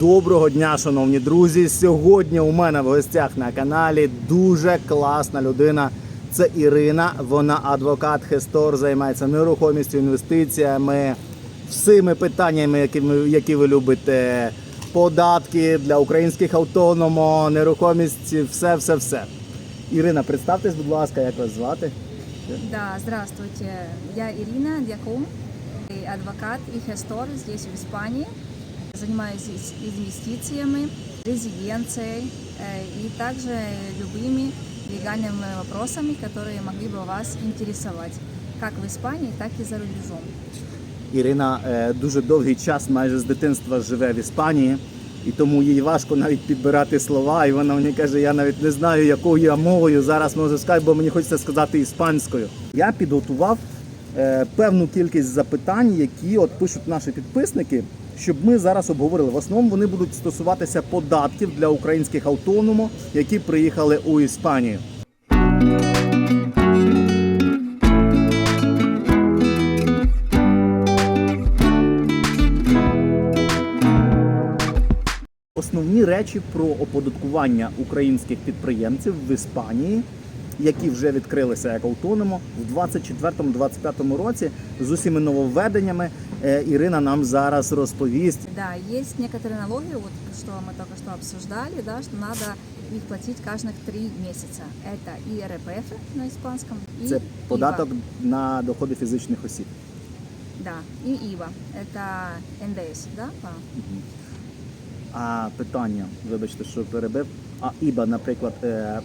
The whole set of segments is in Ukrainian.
Доброго дня, шановні друзі. Сьогодні у мене в гостях на каналі дуже класна людина. Це Ірина. Вона адвокат, хестор, займається нерухомістю, інвестиціями, всіми питаннями, які, ви- які ви любите. Податки для українських автономо, нерухомість, все, все, все. Ірина, представтесь, будь ласка, як вас звати? Да, здравствуйте. Я Ирина Дьякум, и адвокат и хестор здесь, в Испании. Занимаюсь здесь инвестициями, резиденцией э, и также любыми легальными вопросами, которые могли бы вас интересовать, как в Испании, так и за рубежом. Ірина е, дуже довгий час, майже з дитинства живе в Іспанії, і тому їй важко навіть підбирати слова. І вона мені каже, я навіть не знаю, якою я мовою зараз можу сказати, бо мені хочеться сказати іспанською. Я підготував е, певну кількість запитань, які от пишуть наші підписники, щоб ми зараз обговорили. В основному вони будуть стосуватися податків для українських автономів, які приїхали у Іспанію. Основні речі про оподаткування українських підприємців в Іспанії, які вже відкрилися як автономо в 24-25 році з усіма нововведеннями. Е, Ірина нам зараз розповість. Да, есть некоторые налоги, вот что мы только что обсуждали, да, что надо их платить каждых три месяца. Это и РПФ на испанском, и Це ИВА. податок на доходи фізичних осіб. Да, и ИВА. Это НДС, да? по- А питання, вибачте, що перебив. А ІБА, наприклад, е,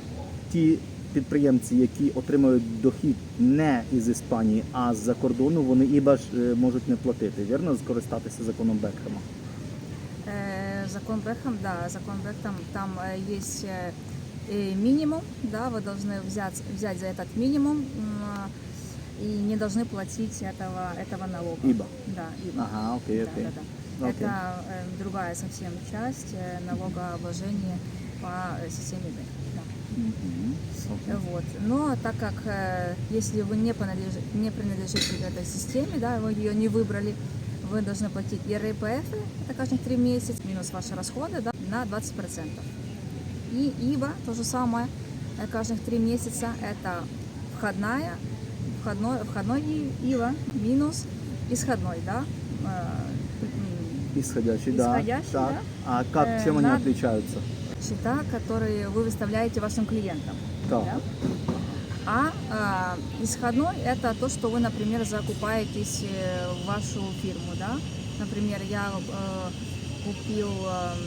ті підприємці, які отримують дохід не із Іспанії, а з-за кордону, вони ІБА ж е, можуть не платити. Вірно, скористатися законом Бекхема. Э, Закон Бэхэм, да, закон Бэхэм, там э, есть э, э, минимум, да, вы должны взять, взять за этот минимум м, и не должны платить этого, этого налога. ИБА. Да, ИБА. Ага, окей, Да, окей. да, да. Окей. Это э, другая совсем часть э, налогообложения по э, системе БЭК. Да. Окей. Вот. Но так как э, если вы не, принадлежи- не принадлежите к этой системе, да, вы ее не выбрали, вы должны платить и РПФ, это каждых три месяца, минус ваши расходы, да, на 20%. И ИВА, то же самое, э, каждых три месяца, это входная, входной, входной ИВА минус исходной, да, э, Исходящий, да. Исходящий, так. да. А как, Э, чем они на- отличаются? счета, которые вы выставляете вашим клиентам. Так. Да? А, а, исходной это то, что вы, например, закупаетесь э, в вашу фирму, да. Например, я э, купил эм,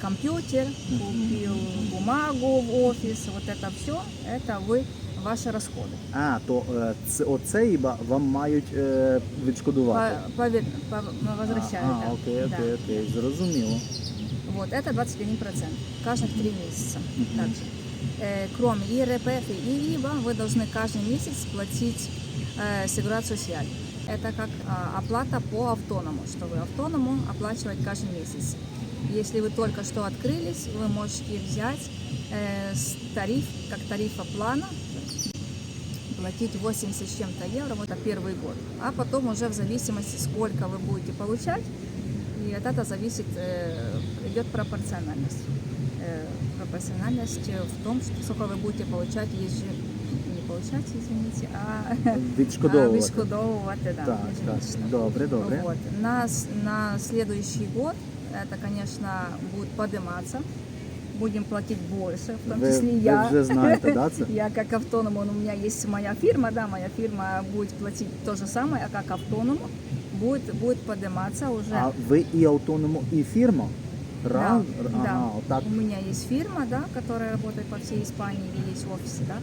компьютер, купил бумагу в офис, вот это все, это вы ваши расходы. А, то е, це, оце ІБА вам мають е, відшкодувати. По- повер- по- возвращают. А, да. окей, Да. окей, окей, зрозуміло. Вот, это 21%, каждых три месяца. Мгм. Также. Э, кроме и РПФ, и ИВА, вы должны каждый месяц платить э, Seguridad Social. Это как а, оплата по автоному, что вы автоному оплачивать каждый месяц. Если вы только что открылись, вы можете взять э, с тариф, как тарифа плана, платить 80 с чем-то евро, вот это первый год. А потом уже в зависимости, сколько вы будете получать, и от этого зависит, э, идет пропорциональность. Э, пропорциональность в том, что сколько вы будете получать ежегодно. Не получать, извините, а Відшкодовувати. а, відшкодовувати, да, Так, так. ежемесячно. Добре, добре. Вот. На, с- на следующий год это, конечно, будет подниматься. Будем платить больше, в том Ви, числе ви я. вже знаєте, да, це? Я как автоном, он, у меня есть моя фирма, да, моя фирма будет платить то же самое, а как автоном будет, будет подниматься уже. А ви і автономо, і фірма? Раз? да, Ага, да. отак. У меня есть фирма, да, которая работает по всей Испании, и есть офисы, да.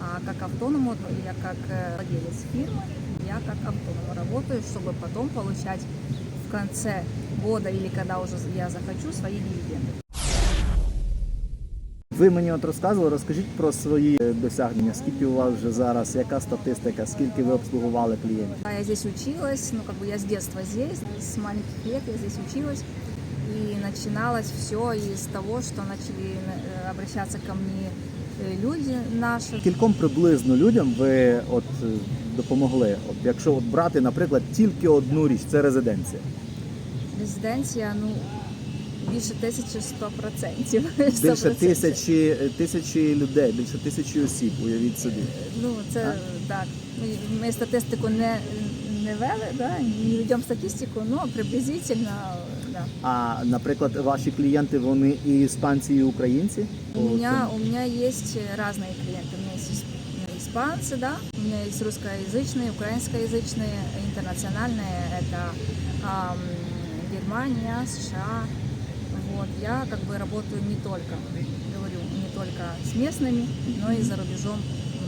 А как автоном, вот я как э, владелец фирмы, я как автоном работаю, чтобы потом получать в конце года или когда уже я захочу свои дивиденды. Ви мені от розказували, розкажіть про свої е, досягнення. Скільки у вас вже зараз, яка статистика, скільки ви обслугували клієнтів? А Я здесь училась, ну как бы я с детства здесь, с маленьких лет я здесь училась. И начиналось все из того, что начали э, обращаться ко мне э, люди наши. Кільком приблизно людям ви от е, допомогли? От якщо от брати, наприклад, тільки одну річ, це резиденція. Резиденция, ну, більше 1100 процентів. Більше тисячі, тисячі людей, більше тисячі осіб, уявіть собі. Ну, це Так? так. Ми, ми статистику не, не вели, да? не ведемо статистику, але приблизительно, да. А, наприклад, ваші клієнти, вони і іспанці, і українці? У меня, у меня есть разные клиенты. У меня есть исп- испанцы, да, у меня есть русскоязычные, украинскоязычные, интернациональные. Это ам, Германия, США. Вот. Я как бы работаю не только, говорю, не только с местными, но и за рубежом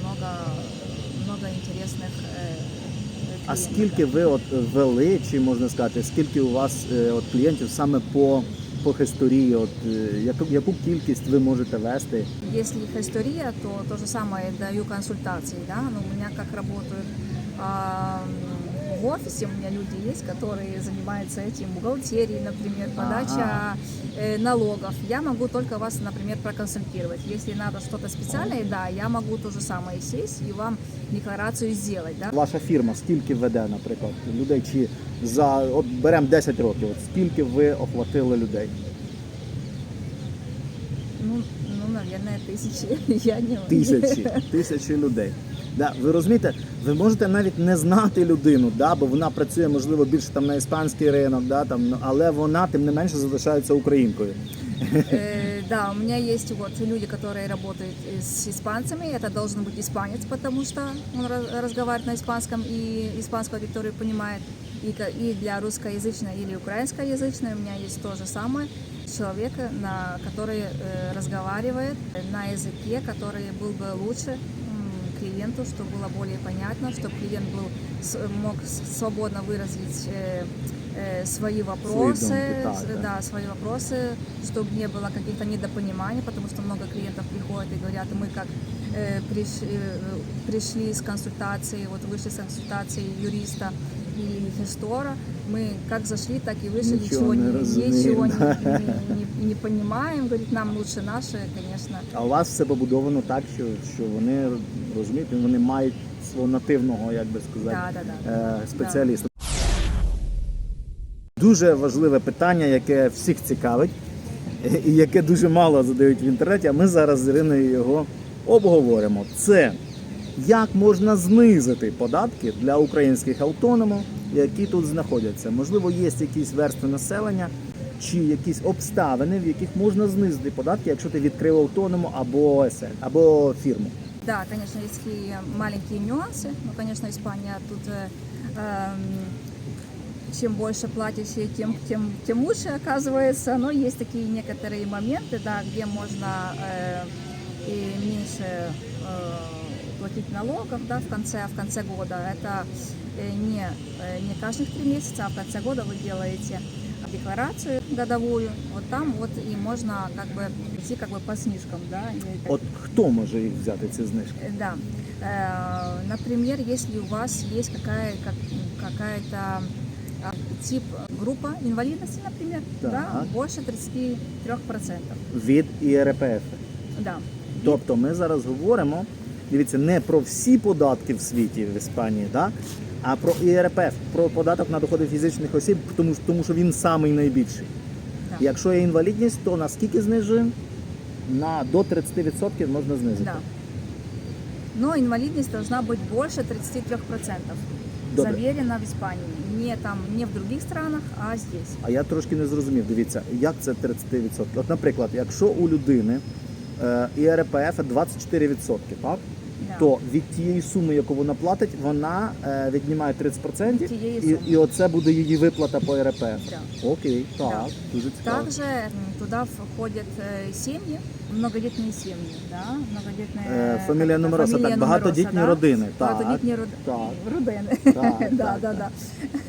много, много интересных э, А клиентов, скільки ви от вели, чи можна сказати, скільки у вас е, от клієнтів саме по, по истории, от е, яку, яку кількість ви можете вести? Если их история, то то же самое даю консультации, да, но у меня как работают а, в офисе, у меня люди есть, которые занимаются этим, бухгалтерией, например, подача э, налогов. Я могу только вас, например, проконсультировать. Если надо что-то специальное, да, я могу то же самое сесть и вам декларацию сделать, да. Ваша фірма скільки веде, наприклад, людей? Чи за от беремо 10 років, от скільки ви охватили людей? Ну, ну, наверное, тысячи. Я не Тисячі, тисячі людей. Да, ви розумієте, ви можете навіть не знати людину, да, бо вона працює, можливо, більше там на іспанський ринок, да, там, ну, але вона тим не менше залишається українкою. Э, Да, у меня есть вот люди, которые работают с испанцами. Это должен быть испанец, потому что он раз- разговаривает на испанском и испанскую аудиторию понимает. И, ка- и для русскоязычной или украинскоязычной у меня есть то же самое. Человек, на, который э, разговаривает на языке, который был бы лучше м, клиенту, чтобы было более понятно, чтобы клиент был, с- мог с- свободно выразить э, э, свои вопросы, думки, так, с- да. да, свои вопросы, чтобы не было каких-то недопониманий, потому что много клиентов приходят и говорят, мы как э, приш- э, пришли с консультацией, вот вышли с консультацией юриста и истора, мы как зашли, так и вышли, Ничего ничего, не не, разумеем, ничего не, не- не- не понимаем, говорит, нам лучше наши, конечно. А у вас все побудовано так, що, що вони розумієте, вони мають свого нативного, як би сказати, Да, да, да. е, спеціаліста. Дуже важливе питання, яке всіх цікавить, і яке дуже мало задають в інтернеті, а ми зараз з Іриною його обговоримо. Це як можна знизити податки для українських автономів, які тут знаходяться. Можливо, є якісь верстви населення чи якісь обставини, в яких можна знизити податки, якщо ти відкрив автоному або ОСЛ, або фірму. Да, конечно, есть такие маленькие нюансы. Ну, конечно, Испания тут э, эм, чем больше платишь, тем, тем, тем лучше оказывается. Но есть такие некоторые моменты, да, где можно э, и меньше э, платить налогов да, в, конце, в конце года. Это э, не, э, не каждых три месяца, а в конце года вы делаете декларацию годовую. Вот там вот и можно как бы идти как бы по снижкам, да. и как От хто може їх взяти ці знижки? Э, Да. Э, Например, если у вас есть какая, как, какая-то а, тип э, группа инвалидности, например, да, Так. больше 33%. Від ІРПФ. Да. Тобто ми зараз говоримо, дивіться, не про всі податки в світі в Іспанії, да? а про ІРПФ, про податок на доходи фізичних осіб, тому, тому що він самий найбільший. Да. Якщо є інвалідність, то наскільки знижуємо? На до 30% можна знизити. Да. Но инвалидность должна быть больше 33%. Добре. Заверена в Испании. Не там, не в других странах, а здесь. А я трошки не зрозумів. Дивіться, як це 30%? От, наприклад, якщо у людини е, ІРПФ 24%, так? Да. то від тієї суми, яку вона платить, вона е, віднімає 30% Від тієї і, суми. і оце буде її виплата по РП. Да. Окей, так, Да. дуже цікаво. Также м, туда входят э, семьи, многодетные семьи, да, многодетные... Е, фамілія Номероса, фамілія так, Номероса, багатодітні да? родини. Так, Багатодітні род... так. родини. Так, да, так, да, да.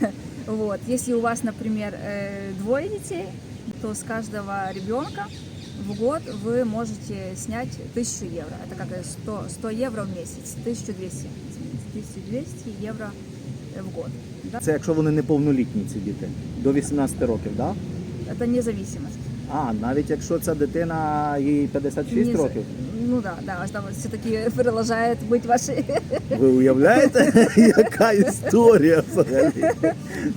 Вот. Если у вас, например, э, двое детей, то с каждого ребенка в год вы можете снять 1000 евро. Это как э, 100, 100 евро в месяц, 1200, извините, 1200 евро э, в год. Да? Це якщо вони неповнолітні, ці діти, до 18 років, так? Это независимость. А, навіть якщо ця дитина їй 56 Не за- років. Ну да, да, аж там все-таки продолжает быть вашей. Ви уявляєте, яка історія взагалі?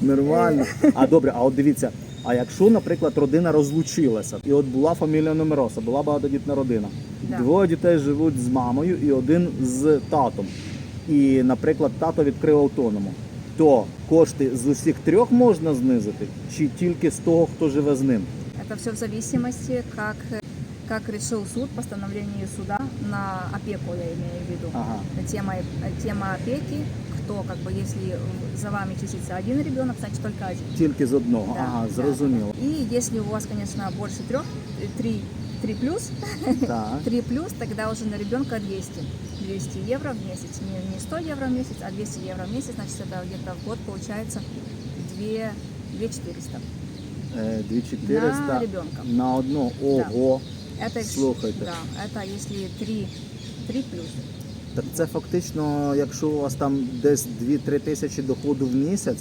Нормально. А добре, а от дивіться, А якщо, наприклад, родина розлучилася, і от була фамілія Номероса, була багатодітна родина. Да. Двоє дітей живуть з мамою і один з татом. І, наприклад, тато відкрив автоному, то кошти з усіх трьох можна знизити, чи тільки з того, хто живе з ним? Это все в зависимости, как, как решил суд, постановление суда на опеку, я имею в виду. Ага. Тема, тема опеки, кто, как бы, если за вами числится один ребенок, значит только один. Тільки з одного. Да, ага, да. зрозуміло. И если у вас, конечно, больше трех, э, три, три плюс, Так. 3 плюс, тогда уже на ребенка 200. 200 евро в месяц. Не, не 100 евро в месяц, а 200 евро в месяц. Значит, это где-то в год получается 2, 2400. Е, 2400 На ребенка. на одного. Ого. Это, Слухайте. Да, это если 3, 3 плюс. Так це фактично, якщо у вас там десь 2-3 тисячі доходу в місяць,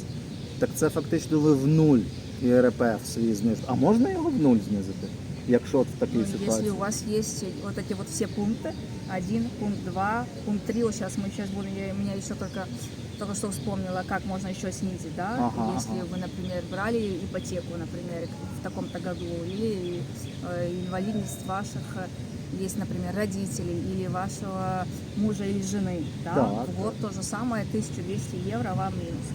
так це фактично ви в нуль ЄРПФ свій знижите. А можна його в нуль знизити, якщо от в такій Ну, ситуації? если у вас есть вот эти вот все пункты, один, пункт 2, пункт 3, вот сейчас мы сейчас будем, я, меня еще только, только что вспомнила, как можно еще снизить, да, Ага, если ага. вы, например, брали ипотеку, например, в таком-то году, или э, инвалидность ваших, э, есть, например, родителей, или вашего мужа или жены, да, Так. в год то же самое, 1200 евро вам минус.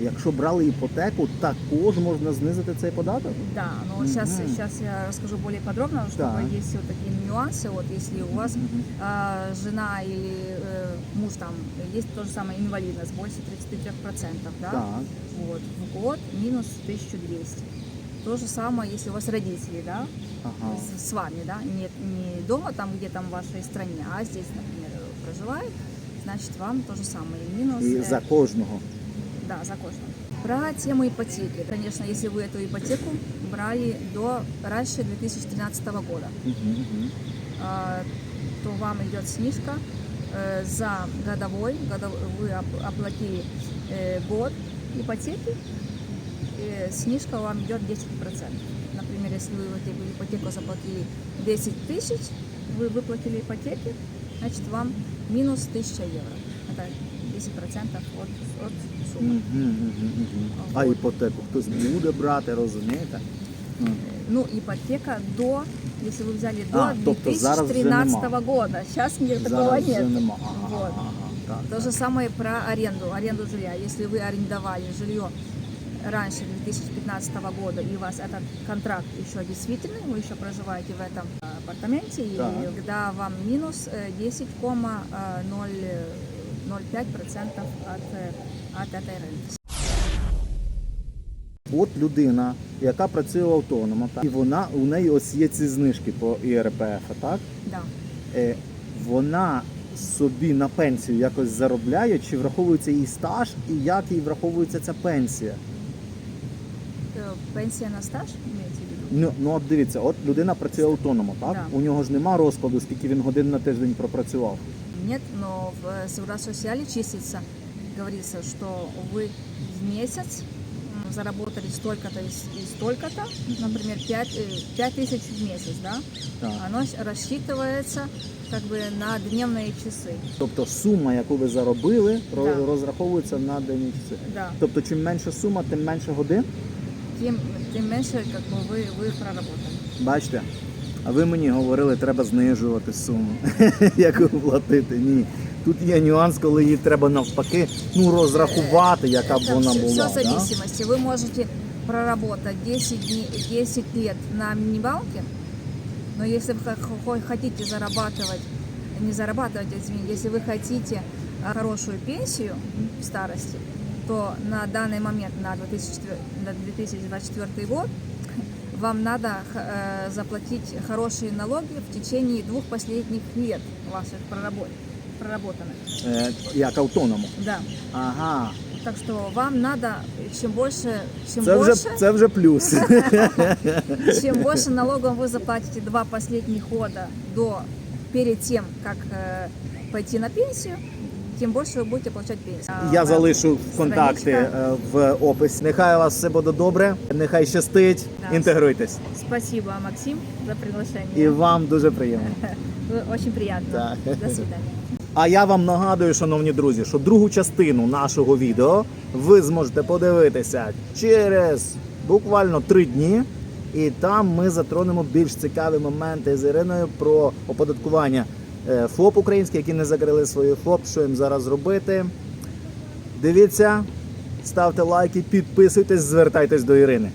Якщо брали іпотеку, також можна знизити цей податок? Да, но сейчас, Мгм. сейчас я расскажу более подробно, чтобы Так. есть вот такие нюансы. Вот если у вас а, жена или э, муж там есть то же самое инвалидность больше 33%, да? Так. Вот, в год минус 1200. То же самое, если у вас родители, да, Ага. с, с вами, да, не, не дома там, где там в вашей стране, а здесь, например, проживает, значит, вам то же самое минус. І э, за кожного. да, за кожного. Про тему ипотеки. Конечно, если вы эту ипотеку брали до раньше 2013 года, а, то вам идет снижка э, за годовой, годов- вы оп- оплатили э, год ипотеки, э, снижка вам идет 10%. Например, если вы вот эту ипотеку заплатили 10 тысяч, вы выплатили ипотеки, значит вам минус 1000 евро. Это 10% от, от суммы. Мгм, мгм, мгм. А іпотеку хтось буде брати, розумієте? М. Ну, ипотека до, если вы взяли до А, тобто зараз вже нема. 2013 года. Сейчас нет, такого Зараз вже нет. нема. Ага, Вот. ага, ага. Так, То же самое про аренду, аренду жилья. Если вы арендовали жилье раньше 2015 года, и у вас этот контракт еще действительный, вы еще проживаете в этом э, апартаменте, и Так. тогда вам минус э, 10,05% от, э, от этой ренты. От людина, яка працює в автономо, так, і вона у неї ось є ці знижки по ІРПФ, так? Да. Е, вона собі на пенсію якось заробляє, чи враховується її стаж, і як їй враховується ця пенсія? Э, Пенсия на стаж, имеете в виду? Ну, ну от дивіться, от людина працює автономо, так? Да. У нього ж нема розкладу, скільки він годин на тиждень пропрацював. Нет, но в э, Сеура Социале числится, говорится, что вы в месяц м, заработали столько-то и с- и столько-то, например, 5, 5 тысяч в месяц, да? Так. Оно с- рассчитывается как бы на дневные часы. Тобто сума, яку ви заробили, ро- Да. розраховується на день часи. Да. Тобто, чим менша сума, тим менше годин. Тем, тем меньше как бы вы, вы проработали. Бачите? А ви мені говорили, треба знижувати суму, яку платити. Ні. Тут є нюанс, коли її треба навпаки ну, розрахувати, яка б Это вона все, була. в да? зависимости. Вы можете проработать 10, дней, 10 лет на минималке, но если вы хо- хо- хотите зарабатывать, не зарабатывать, извините, если вы хотите а, хорошую пенсию в старости, то на данный момент, на 2004 на 2024 год, вам надо э, заплатить хорошие налоги в течение двух последних лет ваших проработ- проработанных. Е, як автоному. Да. Ага. Так что вам надо, чем больше, чем Це больше, вже, це вже плюс. чем больше налогов вы заплатите два последних года до перед тем, как э, пойти на пенсию, тем больше вы будете получать пенсию. Я залишу контакти страничка. е, в описі. Нехай у вас все буде добре, нехай щастить, Да. інтегруйтесь. Спасибо, Максим, за приглашение. І вам дуже приємно. Вы- Очень приятно. Так. До свидания. А я вам нагадую, шановні друзі, що другу частину нашого відео ви зможете подивитися через буквально три дні. І там ми затронемо більш цікаві моменти з Іриною про оподаткування ФОП український, які не закрили свої ФОП, що їм зараз робити. Дивіться, ставте лайки, підписуйтесь, звертайтесь до Ірини.